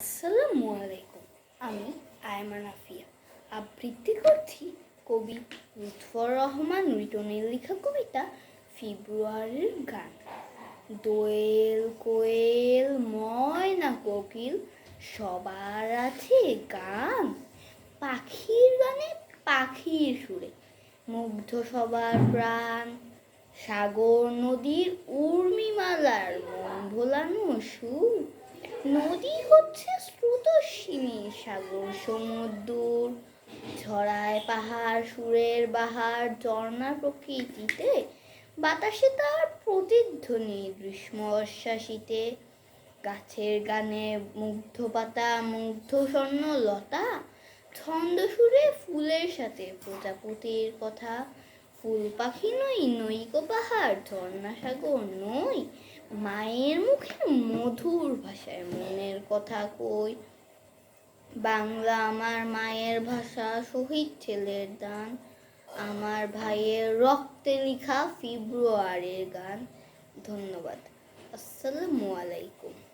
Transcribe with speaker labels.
Speaker 1: আসসালামু আলাইকুম আমি আয়মান আফিয়া আবৃত্তি করছি কবি লুৎফর রহমান রিটনের লেখা কবিতা ফেব্রুয়ারির গান। দোয়েল কোয়েল, ময়না কোকিল, সবার আছে গান। পাখির গানে পাখির সুরে, মুগ্ধ সবার প্রাণ। সাগর নদীর উর্মিমালার মন ভোলানো সুর। নদী হচ্ছে স্রোতস্বিনী সাগর, সমুদ্র ছড়ায় পাহাড়, সুরের বাহার ঝর্ণা প্রকৃতিতে। বাতাসে তার প্রতিধ্বনি, গ্রীষ্ম অশ্বাসিতে। গাছের গানে মুগ্ধ পাতা, মুগ্ধ স্বর্ণ লতা, ছন্দ সুরে ফুলের সাথে প্রজাপতির কথা। ফুল পাখি নই, নৈক পাহাড় ঝর্ণা সাগর নই। মায়ের মুখে মধুর ভাষায় মনের কথা কই। বাংলা আমার মায়ের ভাষা, শহীদ ছেলের দান। আমার ভাইয়ের রক্তে লেখা ফেব্রুয়ারির গান। ধন্যবাদ। আসসালামু আলাইকুম।